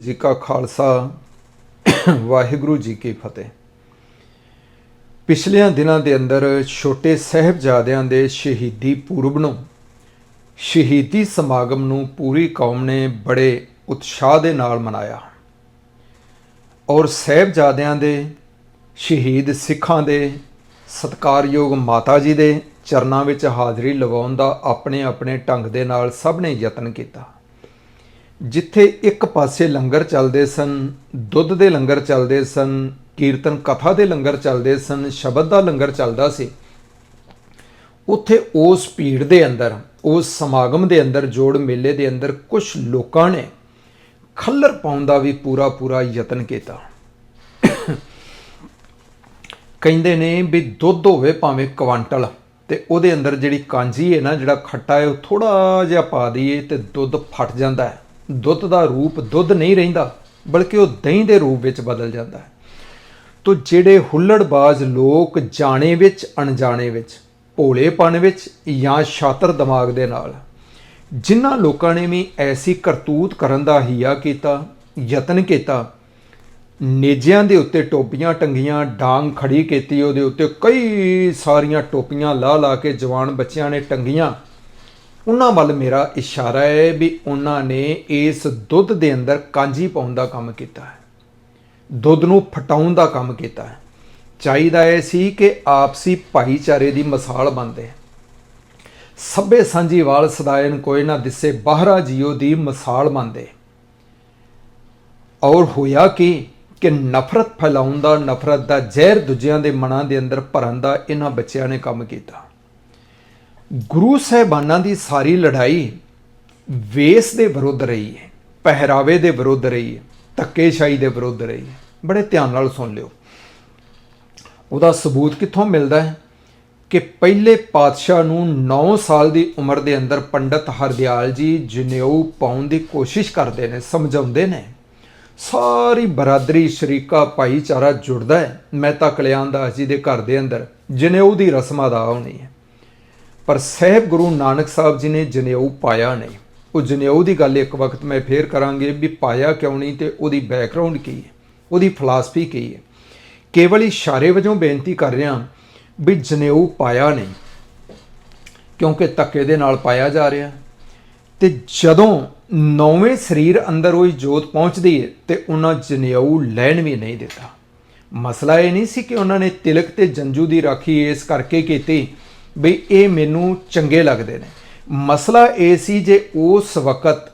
ਜੀ ਕਾ ਖਾਲਸਾ, ਵਾਹਿਗੁਰੂ ਜੀ ਕੀ ਫਤਿਹ। ਪਿਛਲਿਆਂ ਦਿਨਾਂ ਦੇ ਅੰਦਰ ਛੋਟੇ ਸਹਿਬਜ਼ਾਦਿਆਂ ਦੇ ਸ਼ਹੀਦੀ ਪੂਰਬ ਨੂੰ, ਸ਼ਹੀਦੀ ਸਮਾਗਮ ਨੂੰ ਪੂਰੀ ਕੌਮ ਨੇ ਬੜੇ ਉਤਸ਼ਾਹ ਦੇ ਨਾਲ ਮਨਾਇਆ। ਔਰ ਸਹਿਬਜ਼ਾਦਿਆਂ ਦੇ, ਸ਼ਹੀਦ ਸਿੱਖਾਂ ਦੇ, ਸਤਕਾਰਯੋਗ ਮਾਤਾ ਜੀ ਦੇ ਚਰਨਾਂ ਵਿੱਚ ਹਾਜ਼ਰੀ ਲਵਾਉਣ ਦਾ ਆਪਣੇ ਆਪਣੇ ਢੰਗ ਦੇ ਨਾਲ ਸਭ ਨੇ ਯਤਨ ਕੀਤਾ। ਜਿੱਥੇ ਇੱਕ ਪਾਸੇ ਲੰਗਰ ਚੱਲਦੇ ਸਨ, ਦੁੱਧ ਦੇ ਲੰਗਰ ਚੱਲਦੇ ਸਨ, ਕੀਰਤਨ ਕਥਾ ਦੇ ਲੰਗਰ ਚੱਲਦੇ ਸਨ, ਸ਼ਬਦ ਦਾ ਲੰਗਰ ਚੱਲਦਾ ਸੀ। ਉੱਥੇ ਉਸ ਭੀੜ ਦੇ ਅੰਦਰ, ਉਸ ਸਮਾਗਮ ਦੇ ਅੰਦਰ, ਜੋੜ ਮੇਲੇ ਦੇ ਅੰਦਰ ਕੁਝ ਲੋਕਾਂ ਨੇ ਖੱਲਰ ਪਾਉਣ ਦਾ ਵੀ ਪੂਰਾ ਪੂਰਾ ਯਤਨ ਕੀਤਾ। ਕਹਿੰਦੇ ਨੇ ਵੀ ਦੁੱਧ ਹੋਵੇ ਭਾਵੇਂ ਕੁਆਂਟਲ ਤੇ ਉਹਦੇ ਅੰਦਰ ਜਿਹੜੀ ਕਾਂਜੀ ਹੈ ਨਾ, ਜਿਹੜਾ ਖੱਟਾ ਹੈ, ਉਹ ਥੋੜਾ ਜਿਹਾ ਪਾ ਦਈਏ ਤੇ ਦੁੱਧ ਫਟ ਜਾਂਦਾ ਹੈ। ਦੁੱਧ ਦਾ ਰੂਪ ਦੁੱਧ ਨਹੀਂ ਰਹਿੰਦਾ, ਬਲਕਿ ਉਹ ਦਹੀਂ ਦੇ ਰੂਪ ਵਿੱਚ ਬਦਲ ਜਾਂਦਾ ਹੈ। ਤੋ ਜਿਹੜੇ ਹੁੱਲੜਬਾਜ਼ ਲੋਕ ਜਾਣੇ ਵਿੱਚ, ਅਣਜਾਣੇ ਵਿੱਚ ਭੋਲੇਪਨ ਵਿੱਚ ਜਾਂ ਸ਼ਾਤਰ ਦਿਮਾਗ ਦੇ ਨਾਲ, ਜਿਨ੍ਹਾਂ ਲੋਕਾਂ ਨੇ ਵੀ ਐਸੀ ਕਰਤੂਤ ਕਰਨ ਦਾ ਹੀਆ ਕੀਤਾ, ਯਤਨ ਕੀਤਾ, ਨੇਜਿਆਂ ਦੇ ਉੱਤੇ ਟੋਪੀਆਂ ਟੰਗੀਆਂ, ਡਾਂਗ ਖੜੀ ਕੀਤੀ, ਉਹਦੇ ਉੱਤੇ ਕਈ ਸਾਰੀਆਂ ਟੋਪੀਆਂ ਲਾ ਲਾ ਕੇ ਜਵਾਨ ਬੱਚਿਆਂ ਨੇ ਟੰਗੀਆਂ ਉਹਨਾਂ ਵੱਲ ਮੇਰਾ ਇਸ਼ਾਰਾ ਹੈ ਵੀ ਉਹਨਾਂ ਨੇ ਇਸ ਦੁੱਧ ਦੇ ਅੰਦਰ ਕਾਂਜੀ ਪਾਉਣ ਦਾ ਕੰਮ ਕੀਤਾ ਹੈ। ਦੁੱਧ ਨੂੰ ਫਟਾਉਣ ਦਾ ਕੰਮ ਕੀਤਾ ਹੈ। ਚਾਹੀਦਾ ਇਹ ਸੀ ਕਿ ਆਪਸੀ ਭਾਈਚਾਰੇ ਦੀ ਮਿਸਾਲ ਬਣਦੇ ਸਭੇ ਸਾਂਝੀਵਾਲ ਸਦਾਇਨ ਕੋਈ ਨਾ ਦਿਸੇ, ਬਾਹਰਾ ਜੀਓ ਦੀ ਮਿਸਾਲ ਬਣਦੇ ਔਰ ਹੋਇਆ ਕਿ ਕਿ ਨਫ਼ਰਤ ਫੈਲਾਉਣ ਦਾ, ਨਫ਼ਰਤ ਦਾ ਜ਼ਹਿਰ ਦੂਜਿਆਂ ਦੇ ਮਨਾਂ ਦੇ ਅੰਦਰ ਭਰਨ ਦਾ ਇਹਨਾਂ ਬੱਚਿਆਂ ਨੇ ਕੰਮ ਕੀਤਾ। ਗੁਰੂ ਸਾਹਿਬਾਨਾਂ ਦੀ ਸਾਰੀ ਲੜਾਈ ਵੇਸ ਦੇ ਵਿਰੁੱਧ ਰਹੀ ਹੈ, ਪਹਿਰਾਵੇ ਦੇ ਵਿਰੁੱਧ ਰਹੀ ਹੈ, ਧੱਕੇਸ਼ਾਹੀ ਦੇ ਵਿਰੁੱਧ ਰਹੀ ਹੈ। ਬੜੇ ਧਿਆਨ ਨਾਲ ਸੁਣ ਲਿਓ। ਉਹਦਾ ਸਬੂਤ ਕਿੱਥੋਂ ਮਿਲਦਾ ਹੈ? ਕਿ ਪਹਿਲੇ ਪਾਤਸ਼ਾਹ ਨੂੰ 9 ਸਾਲ ਦੀ ਉਮਰ ਦੇ ਅੰਦਰ ਪੰਡਤ ਹਰਦਿਆਲ ਜੀ ਜਨੇਊ ਪਾਉਣ ਦੀ ਕੋਸ਼ਿਸ਼ ਕਰਦੇ ਨੇ, ਸਮਝਾਉਂਦੇ ਨੇ, ਸਾਰੀ ਬਰਾਦਰੀ, ਸ਼ਰੀਕਾ, ਭਾਈਚਾਰਾ ਜੁੜਦਾ ਹੈ। ਮਹਿਤਾ ਕਲਿਆਣ ਦਾਸ ਜੀ ਦੇ ਘਰ ਦੇ ਅੰਦਰ ਜਨੇਊ ਦੀ ਰਸਮ ਅਦਾ ਹੋਣੀ ਹੈ। ਪਰ ਸਹਿਬ ਗੁਰੂ ਨਾਨਕ ਸਾਹਿਬ ਜੀ ਨੇ ਜਨੇਊ ਪਾਇਆ ਨਹੀਂ। ਉਹ ਜਨੇਊ ਦੀ ਗੱਲ ਇੱਕ ਵਕਤ ਮੈਂ ਫੇਰ ਕਰਾਂਗੇ ਵੀ ਪਾਇਆ ਕਿਉਂ ਨਹੀਂ ਤੇ ਉਹਦੀ ਬੈਕਗ੍ਰਾਉਂਡ ਕੀ ਹੈ, ਉਹਦੀ ਫਿਲਾਸਫੀ ਕੀ ਹੈ। ਕੇਵਲ ਇਸ਼ਾਰੇ ਵਜੋਂ ਬੇਨਤੀ ਕਰ ਰਿਹਾ ਵੀ ਜਨੇਊ ਪਾਇਆ ਨਹੀਂ, ਕਿਉਂਕਿ ਧੱਕੇ ਦੇ ਨਾਲ ਪਾਇਆ ਜਾ ਰਿਹਾ। ਤੇ ਜਦੋਂ ਨੌਵੇਂ ਸਰੀਰ ਅੰਦਰ ਉਹ ਜੋਤ ਪਹੁੰਚਦੀ ਹੈ ਤੇ ਉਹਨਾਂ ਜਨੇਊ ਲੈਣ ਵੀ ਨਹੀਂ ਦਿੱਤਾ। ਮਸਲਾ ਇਹ ਨਹੀਂ ਸੀ ਕਿ ਉਹਨਾਂ ਨੇ ਤਿਲਕ ਤੇ ਜੰਜੂ ਦੀ ਰਾਖੀ ਇਸ ਕਰਕੇ ਕੀਤੀ ਵੀ ਇਹ ਮੈਨੂੰ ਚੰਗੇ ਲੱਗਦੇ ਨੇ। ਮਸਲਾ ਇਹ ਸੀ ਜੇ ਉਸ ਵਕਤ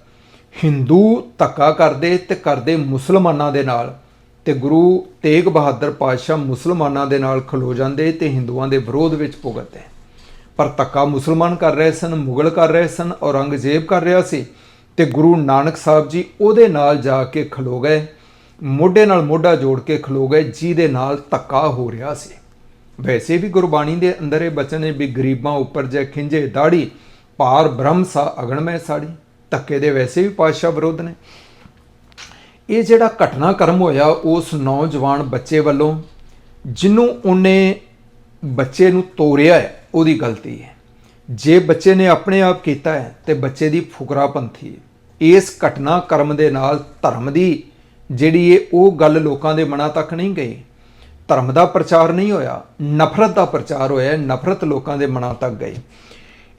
ਹਿੰਦੂ ਧੱਕਾ ਕਰਦੇ ਤੇ ਕਰਦੇ ਮੁਸਲਮਾਨਾਂ ਦੇ ਨਾਲ ਤੇ ਗੁਰੂ ਤੇਗ ਬਹਾਦਰ ਪਾਤਸ਼ਾਹ ਮੁਸਲਮਾਨਾਂ ਦੇ ਨਾਲ ਖਲੋ ਜਾਂਦੇ ਤੇ ਹਿੰਦੂਆਂ ਦੇ ਵਿਰੋਧ ਵਿੱਚ ਭੁਗਤਦੇ। ਪਰ ਧੱਕਾ ਮੁਸਲਮਾਨ ਕਰ ਰਹੇ ਸਨ, ਮੁਗਲ ਕਰ ਰਹੇ ਸਨ, ਔਰੰਗਜ਼ੇਬ ਕਰ ਰਿਹਾ ਸੀ ਤੇ ਗੁਰੂ ਨਾਨਕ ਸਾਹਿਬ ਜੀ ਉਹਦੇ ਨਾਲ ਜਾ ਕੇ ਖਲੋ ਗਏ, ਮੋਢੇ ਨਾਲ ਮੋਢਾ ਜੋੜ ਕੇ ਖਲੋ ਗਏ, ਜਿਹਦੇ ਨਾਲ ਧੱਕਾ ਹੋ ਰਿਹਾ ਸੀ। ਵੈਸੇ ਵੀ ਗੁਰਬਾਣੀ ਦੇ ਅੰਦਰ ਇਹ ਬਚਨ ਹੈ ਵੀ ਗਰੀਬਾਂ ਉੱਪਰ ਜੇ ਖਿੰਜੇ ਦਾੜੀ ਭਾਰ ਬ੍ਰਹਮ ਸਾ ਅਗਣਮੈ ਸਾੜੀ। ਧੱਕੇ ਦੇ ਵੈਸੇ ਵੀ ਪਾਤਸ਼ਾਹ ਵਿਰੋਧ ਨੇ। ਇਹ ਜਿਹੜਾ ਘਟਨਾ ਕਰਮ ਹੋਇਆ, ਉਸ ਨੌਜਵਾਨ ਬੱਚੇ ਵੱਲੋਂ, ਜਿਹਨੂੰ ਉਹਨੇ ਬੱਚੇ ਨੂੰ ਤੋੜਿਆ ਹੈ, ਉਹਦੀ ਗਲਤੀ ਹੈ। ਜੇ ਬੱਚੇ ਨੇ ਆਪਣੇ ਆਪ ਕੀਤਾ ਹੈ, ਤੇ ਬੱਚੇ ਦੀ ਫੁਕਰਾਪੰਥੀ ਹੈ। ਇਸ ਘਟਨਾ ਕਰਮ ਦੇ ਨਾਲ ਧਰਮ ਦੀ ਜਿਹੜੀ ਇਹ ਉਹ ਗੱਲ ਲੋਕਾਂ ਦੇ ਮਨਾਂ ਤੱਕ ਨਹੀਂ ਗਈ। ਧਰਮ ਦਾ ਪ੍ਰਚਾਰ ਨਹੀਂ ਹੋਇਆ, ਨਫ਼ਰਤ ਦਾ ਪ੍ਰਚਾਰ ਹੋਇਆ, ਨਫ਼ਰਤ ਲੋਕਾਂ ਦੇ ਮਨਾਂ ਤੱਕ ਗਈ।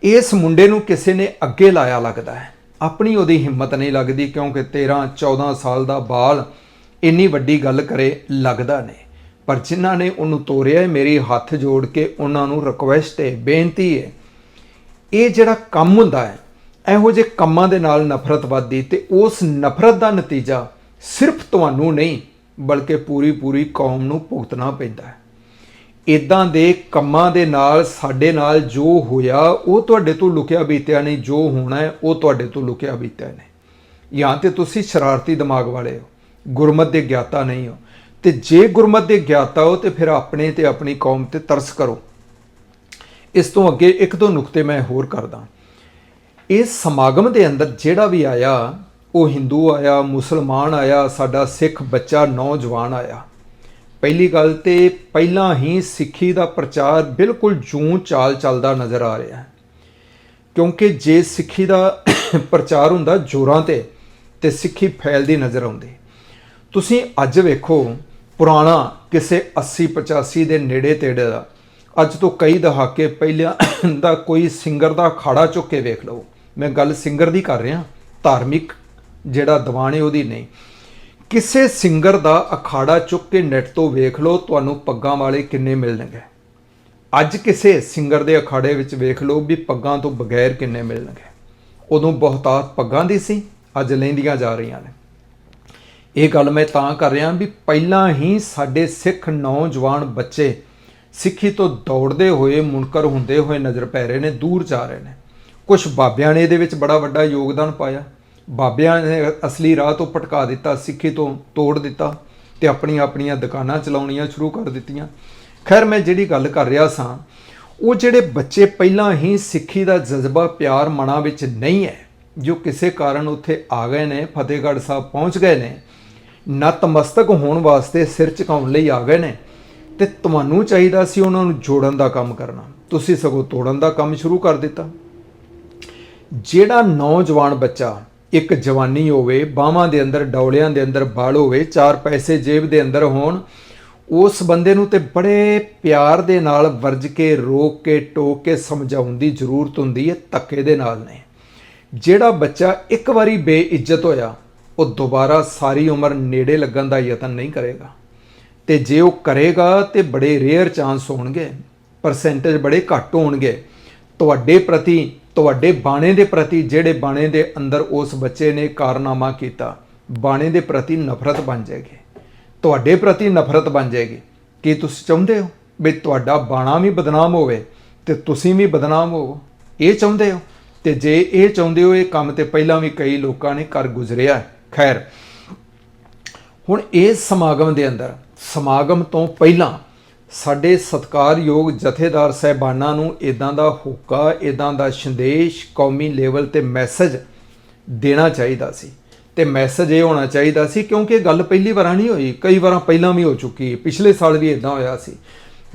ਇਸ ਮੁੰਡੇ ਨੂੰ ਕਿਸੇ ਨੇ ਅੱਗੇ ਲਾਇਆ ਲੱਗਦਾ ਹੈ। ਆਪਣੀ ਉਹਦੀ ਹਿੰਮਤ ਨਹੀਂ ਲੱਗਦੀ, ਕਿਉਂਕਿ 13 14 ਸਾਲ ਦਾ ਬਾਲ ਇੰਨੀ ਵੱਡੀ ਗੱਲ ਕਰੇ ਲੱਗਦਾ ਨਹੀਂ। ਪਰ ਜਿਨ੍ਹਾਂ ਨੇ ਉਹਨੂੰ ਤੋਰਿਆ ਹੈ, ਮੇਰੀ ਹੱਥ ਜੋੜ ਕੇ ਉਹਨਾਂ ਨੂੰ ਰਿਕੁਐਸਟ ਹੈ, ਬੇਨਤੀ ਹੈ, ਇਹ ਜਿਹੜਾ ਕੰਮ ਹੁੰਦਾ ਹੈ, ਇਹੋ ਜਿਹੇ ਕੰਮਾਂ ਦੇ ਨਾਲ ਨਫ਼ਰਤ ਵੱਧਦੀ ਤੇ ਉਸ ਨਫ਼ਰਤ ਦਾ ਨਤੀਜਾ ਸਿਰਫ ਤੁਹਾਨੂੰ ਨਹੀਂ ਬਲਕਿ ਪੂਰੀ ਪੂਰੀ ਕੌਮ ਨੂੰ ਭੁਗਤਣਾ ਪੈਂਦਾ ਹੈ। ਇਦਾਂ ਦੇ ਕੰਮਾਂ ਦੇ ਨਾਲ, ਸਾਡੇ ਨਾਲ ਜੋ ਹੋਇਆ, ਉਹ ਤੁਹਾਡੇ ਤੋਂ ਲੁਕਿਆ ਬੀਤਿਆ ਨਹੀਂ। ਜੋ ਹੋਣਾ ਹੈ, ਉਹ ਤੁਹਾਡੇ ਤੋਂ ਲੁਕਿਆ ਬੀਤਿਆ ਨਹੀਂ। ਜਾਂ ਤੇ ਤੁਸੀਂ ਸ਼ਰਾਰਤੀ ਦਿਮਾਗ ਵਾਲੇ ਹੋ, ਗੁਰਮਤ ਦੇ ਗਿਆਤਾ ਨਹੀਂ ਹੋ। ਤੇ ਜੇ ਗੁਰਮਤ ਦੇ ਗਿਆਤਾ ਹੋ, ਤੇ ਫਿਰ ਆਪਣੇ ਤੇ ਆਪਣੀ ਕੌਮ ਤੇ ਤਰਸ ਕਰੋ। ਇਸ ਤੋਂ ਅੱਗੇ ਇੱਕ ਦੋ ਨੁਕਤੇ ਮੈਂ ਹੋਰ ਕਰਦਾ। ਇਸ ਸਮਾਗਮ ਦੇ ਅੰਦਰ ਜਿਹੜਾ ਵੀ ਆਇਆ ਉਹ ਹਿੰਦੂ ਆਇਆ, ਮੁਸਲਮਾਨ ਆਇਆ, ਸਾਡਾ ਸਿੱਖ ਬੱਚਾ, ਨੌਜਵਾਨ ਆਇਆ। ਪਹਿਲੀ ਗੱਲ ਤੇ ਪਹਿਲਾਂ ਹੀ ਸਿੱਖੀ ਦਾ ਪ੍ਰਚਾਰ ਬਿਲਕੁਲ ਜੂੰ ਚਾਲ ਚੱਲਦਾ ਨਜ਼ਰ ਆ ਰਿਹਾ ਹੈ। ਕਿਉਂਕਿ ਜੇ ਸਿੱਖੀ ਦਾ ਪ੍ਰਚਾਰ ਹੁੰਦਾ ਜੋਰਾਂ ਤੇ ਤੇ ਸਿੱਖੀ ਫੈਲਦੀ ਨਜ਼ਰ ਆਉਂਦੀ। ਤੁਸੀਂ ਅੱਜ ਵੇਖੋ, ਪੁਰਾਣਾ ਕਿਸੇ 80 85 ਦੇ ਨੇੜੇ ਤੇੜੇ ਦਾ, ਅੱਜ ਤੋਂ ਕਈ ਦਹਾਕੇ ਪਹਿਲਾਂ ਦਾ ਕੋਈ ਸਿੰਗਰ ਦਾ ਅਖਾੜਾ ਚੁੱਕ ਕੇ ਵੇਖ ਲਓ। ਮੈਂ ਗੱਲ ਸਿੰਗਰ ਦੀ ਕਰ ਰਿਹਾ, ਧਾਰਮਿਕ ਜਿਹੜਾ ਦੀਵਾਨ ਉਹਦੀ ਨਹੀਂ। ਕਿਸੇ ਸਿੰਗਰ ਦਾ ਅਖਾੜਾ ਚੁੱਕ ਕੇ ਨੈਟ ਤੋਂ ਵੇਖ ਲਓ, ਤੁਹਾਨੂੰ ਪੱਗਾਂ ਵਾਲੇ ਕਿੰਨੇ ਮਿਲਣਗੇ। ਅੱਜ ਕਿਸੇ ਸਿੰਗਰ ਦੇ ਅਖਾੜੇ ਵਿੱਚ ਵੇਖ ਲਓ ਵੀ ਪੱਗਾਂ ਤੋਂ ਬਗੈਰ ਕਿੰਨੇ ਮਿਲਣਗੇ। ਉਦੋਂ ਬਹੁਤਾਤ ਪੱਗਾਂ ਦੀ ਸੀ, ਅੱਜ ਲੈਂਦੀਆਂ ਜਾ ਰਹੀਆਂ ਨੇ। ਇਹ ਗੱਲ ਮੈਂ ਤਾਂ ਕਰ ਰਿਹਾ ਵੀ ਪਹਿਲਾਂ ਹੀ ਸਾਡੇ ਸਿੱਖ ਨੌਜਵਾਨ ਬੱਚੇ ਸਿੱਖੀ ਤੋਂ ਦੌੜਦੇ ਹੋਏ, ਮੁਨਕਰ ਹੁੰਦੇ ਹੋਏ ਨਜ਼ਰ ਪੈ ਰਹੇ ਨੇ, ਦੂਰ ਜਾ ਰਹੇ ਨੇ। ਕੁਝ ਬਾਬਿਆਂ ਨੇ ਇਹਦੇ ਵਿੱਚ ਬੜਾ ਵੱਡਾ ਯੋਗਦਾਨ ਪਾਇਆ। ਬਾਬਿਆਂ ਨੇ ਅਸਲੀ ਰਾਹ ਤੋਂ ਭਟਕਾ ਦਿੱਤਾ, ਸਿੱਖੀ ਤੋਂ ਤੋੜ ਦਿੱਤਾ ਤੇ ਆਪਣੀਆਂ ਆਪਣੀਆਂ ਦੁਕਾਨਾਂ ਚਲਾਉਣੀਆਂ ਸ਼ੁਰੂ ਕਰ ਦਿੱਤੀਆਂ। ਖੈਰ, ਮੈਂ ਜਿਹੜੀ ਗੱਲ ਕਰ ਰਿਹਾ ਸਾਂ, ਉਹ ਜਿਹੜੇ ਬੱਚੇ ਪਹਿਲਾਂ ਹੀ ਸਿੱਖੀ ਦਾ ਜਜ਼ਬਾ ਪਿਆਰ ਮਨਾਂ ਵਿੱਚ ਨਹੀਂ ਹੈ, ਜੋ ਕਿਸੇ ਕਾਰਨ ਉੱਥੇ ਆ ਗਏ ਨੇ, ਫਤਿਹਗੜ੍ਹ ਸਾਹਿਬ ਪਹੁੰਚ ਗਏ ਨੇ ਨਤਮਸਤਕ ਹੋਣ ਵਾਸਤੇ ਸਿਰ ਝੁਕਾਉਣ ਲਈ ਆ ਗਏ ਨੇ, ਤੇ ਤੁਹਾਨੂੰ ਚਾਹੀਦਾ ਸੀ ਉਹਨਾਂ ਨੂੰ ਜੋੜਨ ਦਾ ਕੰਮ ਕਰਨਾ। ਤੁਸੀਂ ਸਗੋਂ ਤੋੜਨ ਦਾ ਕੰਮ ਸ਼ੁਰੂ ਕਰ ਦਿੱਤਾ। ਜਿਹੜਾ ਨੌਜਵਾਨ ਬੱਚਾ ਇੱਕ ਜਵਾਨੀ ਹੋਵੇ, ਬਾਹਾਂ ਦੇ ਅੰਦਰ, ਡੌਲਿਆਂ ਦੇ ਅੰਦਰ ਬਾਲ ਹੋਵੇ, ਚਾਰ ਪੈਸੇ ਜੇਬ ਦੇ ਅੰਦਰ ਹੋਣ, ਉਸ ਬੰਦੇ ਨੂੰ ਤੇ ਬੜੇ ਪਿਆਰ ਦੇ ਨਾਲ ਵਰਜ ਕੇ, ਰੋਕ ਕੇ, ਟੋਕ ਕੇ ਸਮਝਾਉਣ ਦੀ ਜ਼ਰੂਰਤ ਹੁੰਦੀ ਹੈ, ਧੱਕੇ ਦੇ ਨਾਲ ਨੇ ਜਿਹੜਾ ਬੱਚਾ ਇੱਕ ਵਾਰੀ ਬੇਇੱਜ਼ਤ ਹੋਇਆ, ਉਹ ਦੁਬਾਰਾ ਸਾਰੀ ਉਮਰ ਨੇੜੇ ਲੱਗਣ ਦਾ ਯਤਨ ਨਹੀਂ ਕਰੇਗਾ। ਤੇ ਜੇ ਉਹ ਕਰੇਗਾ, ਤੇ ਬੜੇ ਰੇਅਰ ਚਾਂਸ ਹੋਣਗੇ, ਪਰਸੈਂਟੇਜ ਬੜੇ ਘੱਟ ਹੋਣਗੇ। ਤੁਹਾਡੇ ਪ੍ਰਤੀ ਤੁਹਾਡੇ ਬਾਣੇ ਦੇ ਪ੍ਰਤੀ ਜਿਹੜੇ ਬਾਣੇ ਦੇ ਅੰਦਰ ਉਸ ਬੱਚੇ ਨੇ ਕਾਰਨਾਮਾ ਕੀਤਾ, ਬਾਣੇ ਦੇ ਪ੍ਰਤੀ ਨਫ਼ਰਤ ਬਣ ਜਾਏਗੀ। ਤੁਹਾਡੇ ਪ੍ਰਤੀ ਨਫ਼ਰਤ ਬਣ ਜਾਏਗੀ। ਕੀ ਤੁਸੀਂ ਚਾਹੁੰਦੇ ਹੋ ਵੀ ਤੁਹਾਡਾ ਬਾਣਾ ਵੀ ਬਦਨਾਮ ਹੋਵੇ ਤੇ ਤੁਸੀਂ ਵੀ ਬਦਨਾਮ ਹੋਵੋ? ਇਹ ਚਾਹੁੰਦੇ ਹੋ? ਤੇ ਜੇ ਇਹ ਚਾਹੁੰਦੇ ਹੋ, ਇਹ ਕੰਮ ਤੇ ਪਹਿਲਾਂ ਵੀ ਕਈ ਲੋਕਾਂ ਨੇ ਕਰ ਗੁਜ਼ਰਿਆ ਖੈਰ, ਹੁਣ ਇਸ ਸਮਾਗਮ ਦੇ ਅੰਦਰ, ਸਮਾਗਮ ਤੋਂ ਪਹਿਲਾਂ ਸਾਡੇ ਸਤਿਕਾਰਯੋਗ ਜਥੇਦਾਰ ਸਹਿਬਾਨਾਂ ਨੂੰ ਇਦਾਂ ਦਾ ਹੋਕਾ ਇਦਾਂ ਦਾ ਸੰਦੇਸ਼ ਕੌਮੀ ਲੈਵਲ ਤੇ ਮੈਸੇਜ ਦੇਣਾ ਚਾਹੀਦਾ ਸੀ। ਤੇ ਮੈਸੇਜ ਇਹ ਹੋਣਾ ਚਾਹੀਦਾ ਸੀ ਕਿਉਂਕਿ ਇਹ ਗੱਲ ਪਹਿਲੀ ਵਾਰਾਂ ਨਹੀਂ ਹੋਈ, ਕਈ ਵਾਰਾਂ ਪਹਿਲਾਂ ਵੀ ਹੋ ਚੁੱਕੀ ਹੈ, ਪਿਛਲੇ ਸਾਲ ਵੀ ਇਦਾਂ ਹੋਇਆ ਸੀ।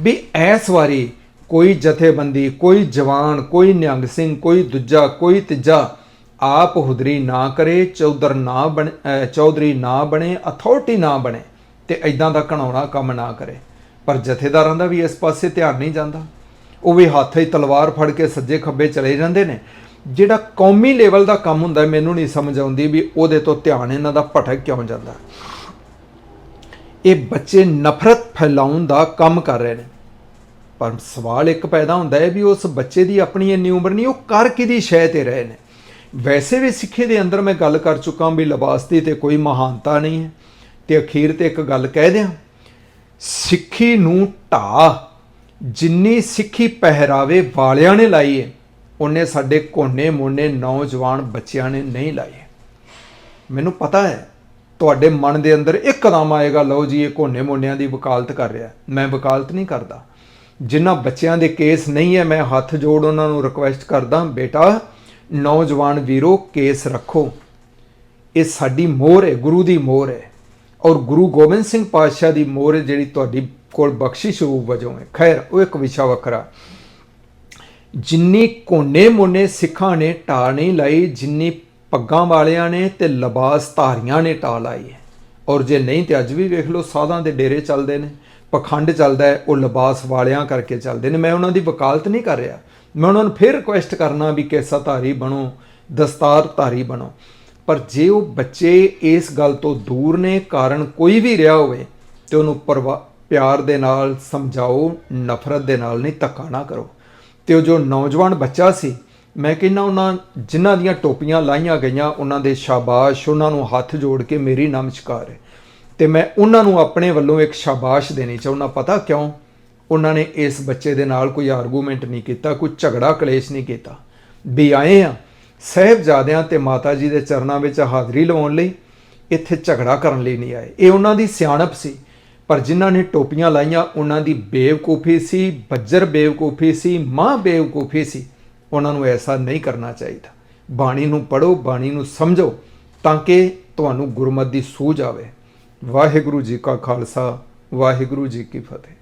ਵੀ ਇਸ ਵਾਰੀ ਕੋਈ ਜਥੇਬੰਦੀ, ਕੋਈ ਜਵਾਨ, ਕੋਈ ਨਿਹੰਗ ਸਿੰਘ, ਕੋਈ ਦੂਜਾ, ਕੋਈ ਤੀਜਾ ਆਪ ਹੁਦਰੀ ਨਾ ਕਰੇ, ਚੌਧਰ ਨਾ ਬਣ ਚੌਧਰੀ ਨਾ ਬਣੇ, ਅਥਾਰਟੀ ਨਾ ਬਣੇ ਤੇ ਐਦਾਂ ਦਾ ਘਣਾਉਣਾ ਕੰਮ ਨਾ ਕਰੇ। ਪਰ ਜਥੇਦਾਰਾਂ ਦਾ ਵੀ ਇਸ ਪਾਸੇ ਧਿਆਨ ਨਹੀਂ ਜਾਂਦਾ। ਉਹ ਵੀ ਹੱਥ 'ਚ ਤਲਵਾਰ ਫੜ ਕੇ ਸੱਜੇ ਖੱਬੇ ਚਲੇ ਜਾਂਦੇ ਨੇ। ਜਿਹੜਾ ਕੌਮੀ ਲੈਵਲ ਦਾ ਕੰਮ ਹੁੰਦਾ, ਮੈਨੂੰ ਨਹੀਂ ਸਮਝ ਆਉਂਦੀ ਵੀ ਉਹਦੇ ਤੋਂ ਧਿਆਨ ਇਹਨਾਂ ਦਾ ਭਟਕ ਕਿਉਂ ਜਾਂਦਾ। ਇਹ ਬੱਚੇ ਨਫ਼ਰਤ ਫੈਲਾਉਣ ਦਾ ਕੰਮ ਕਰ ਰਹੇ ਨੇ। ਪਰ ਸਵਾਲ ਇੱਕ ਪੈਦਾ ਹੁੰਦਾ ਹੈ ਵੀ ਉਸ ਬੱਚੇ ਦੀ ਆਪਣੀ ਇੰਨੀ ਉਮਰ ਨਹੀਂ, ਉਹ ਕਰ ਕਿਹਦੀ ਸ਼ੈ ਤੇ ਰਹੇ ਨੇ? ਵੈਸੇ ਵੀ ਸਿੱਖੀ ਦੇ ਅੰਦਰ ਮੈਂ ਗੱਲ ਕਰ ਚੁੱਕਾ ਵੀ ਲਿਬਾਸ ਦੀ ਤੇ ਕੋਈ ਮਹਾਨਤਾ ਨਹੀਂ ਹੈ। ਤੇ ਅਖੀਰ ਤੇ ਇੱਕ ਗੱਲ ਕਹਿ ਦਿਆਂ ਸਿੱਖੀ ਨੂੰ ਢਾ ਜਿੰਨੀ ਸਿੱਖੀ ਪਹਿਰਾਵੇ ਵਾਲਿਆਂ ਨੇ ਲਾਈ ਹੈ ਉਹਨੇ ਸਾਡੇ ਕੋਨੇ ਮੋਨੇ ਨੌਜਵਾਨ ਬੱਚਿਆਂ ਨੇ ਨਹੀਂ ਲਾਈ ਮੈਨੂੰ ਪਤਾ ਹੈ, ਤੁਹਾਡੇ ਮਨ ਦੇ ਅੰਦਰ ਇੱਕ ਇੱਕਦਮ ਆਏਗਾ, ਲਓ ਜੀ, ਇਹ ਕੋਨੇ ਮੋਨਿਆਂ ਦੀ ਵਕਾਲਤ ਕਰ ਰਿਹਾ। ਮੈਂ ਵਕਾਲਤ ਨਹੀਂ ਕਰਦਾ। ਜਿਨ੍ਹਾਂ ਬੱਚਿਆਂ ਦੇ ਕੇਸ ਨਹੀਂ ਹੈ, ਮੈਂ ਹੱਥ ਜੋੜ ਉਹਨਾਂ ਨੂੰ ਰਿਕੁਐਸਟ ਕਰਦਾ, ਬੇਟਾ, ਨੌਜਵਾਨ ਵੀਰੋ, ਕੇਸ ਰੱਖੋ। ਇਹ ਸਾਡੀ ਮੋਹਰ ਹੈ ਗੁਰੂ ਦੀ ਮੋਹਰ ਹੈ ਔਰ ਗੁਰੂ ਗੋਬਿੰਦ ਸਿੰਘ ਪਾਤਸ਼ਾਹ ਦੀ ਮੋਹਰ ਜਿਹੜੀ ਤੁਹਾਡੀ ਕੋਲ ਬਖਸ਼ਿਸ਼ ਰੂਪ ਵਜੋਂ ਹੈ। ਖੈਰ, ਉਹ ਇੱਕ ਵਿਸ਼ਾ ਵੱਖਰਾ। ਜਿੰਨੀ ਕੋਨੇ ਮੋਨੇ ਸਿੱਖਾਂ ਨੇ ਢਾ ਨਹੀਂ ਲਾਈ, ਜਿੰਨੀ ਪੱਗਾਂ ਵਾਲਿਆਂ ਨੇ ਤੇ ਲਿਬਾਸ ਧਾਰੀਆਂ ਨੇ ਢਾ ਲਾਈ ਹੈ। ਔਰ ਜੇ ਨਹੀਂ ਤੇ ਅੱਜ ਵੀ ਵੇਖ ਲਓ, ਸਾਧਾਂ ਦੇ ਡੇਰੇ ਚੱਲਦੇ ਨੇ, ਪਖੰਡ ਚੱਲਦਾ ਹੈ, ਉਹ ਲਿਬਾਸ ਵਾਲਿਆਂ ਕਰਕੇ ਚੱਲਦੇ ਨੇ। ਮੈਂ ਉਹਨਾਂ ਦੀ ਵਕਾਲਤ ਨਹੀਂ ਕਰ ਰਿਹਾ। ਮੈਂ ਉਹਨਾਂ ਨੂੰ ਫਿਰ ਰਿਕੁਐਸਟ ਕਰਨਾ ਵੀ ਕੇਸਾ ਧਾਰੀ ਬਣੋ, ਦਸਤਾਰ ਧਾਰੀ ਬਣੋ। ਪਰ ਜੇ ਉਹ ਬੱਚੇ ਇਸ ਗੱਲ ਤੋਂ ਦੂਰ ਨੇ, ਕਾਰਨ ਕੋਈ ਵੀ ਰਿਹਾ ਹੋਵੇ, ਤੇ ਉਹਨੂੰ ਪਰਵਾ- ਪਿਆਰ ਦੇ ਨਾਲ ਸਮਝਾਓ, ਨਫ਼ਰਤ ਦੇ ਨਾਲ ਨਹੀਂ, ਧੱਕਾ ਨਾ ਕਰੋ। ਤੇ ਉਹ ਜੋ ਨੌਜਵਾਨ ਬੱਚਾ ਸੀ, ਮੈਂ ਕਹਿੰਦਾ ਉਹਨਾਂ ਜਿਨ੍ਹਾਂ ਦੀਆਂ ਟੋਪੀਆਂ ਲਾਈਆਂ ਗਈਆਂ, ਉਹਨਾਂ ਦੇ ਸ਼ਾਬਾਸ਼, ਉਹਨਾਂ ਨੂੰ ਹੱਥ ਜੋੜ ਕੇ ਮੇਰੀ ਨਮਸਕਾਰ ਹੈ। ਤੇ ਮੈਂ ਉਹਨਾਂ ਨੂੰ ਆਪਣੇ ਵੱਲੋਂ ਇੱਕ ਸ਼ਾਬਾਸ਼ ਦੇਣੀ ਚਾਹੁੰਦਾ ਪਤਾ ਕਿਉਂ? ਉਹਨਾਂ ਨੇ ਇਸ ਬੱਚੇ ਦੇ ਨਾਲ ਕੋਈ ਆਰਗੂਮੈਂਟ ਨਹੀਂ ਕੀਤਾ, ਕੋਈ ਝਗੜਾ ਕਲੇਸ਼ ਨਹੀਂ ਕੀਤਾ। ਵੀ ਆਏ ਆ ਸਹਿਬਜ਼ਾਦਿਆਂ ਤੇ ਮਾਤਾ ਜੀ ਦੇ ਚਰਨਾਂ ਵਿੱਚ ਹਾਜ਼ਰੀ ਲਵਾਉਣ ਲਈ ਇੱਥੇ ਝਗੜਾ ਕਰਨ ਲਈ ਨਹੀਂ ਆਏ। ਇਹ ਉਹਨਾਂ ਦੀ ਸਿਆਣਪ ਸੀ, ਪਰ ਜਿਨ੍ਹਾਂ ਨੇ ਟੋਪੀਆਂ ਲਾਈਆਂ, ਉਹਨਾਂ ਦੀ ਬੇਵਕੂਫੀ ਸੀ, ਬੱਜਰ ਬੇਵਕੂਫੀ ਸੀ, ਮਾਂ ਬੇਵਕੂਫੀ ਸੀ। ਉਹਨਾਂ ਨੂੰ ਐਸਾ ਨਹੀਂ ਕਰਨਾ ਚਾਹੀਦਾ। ਬਾਣੀ ਨੂੰ ਪੜੋ ਬਾਣੀ ਨੂੰ ਸਮਝੋ ਤਾਂ ਕਿ ਤੁਹਾਨੂੰ ਗੁਰਮਤਿ ਦੀ ਸੂਝ ਆਵੇ। ਵਾਹਿਗੁਰੂ ਜੀ ਕਾ ਖਾਲਸਾ, ਵਾਹਿਗੁਰੂ ਜੀ ਕੀ ਫਤਿਹ।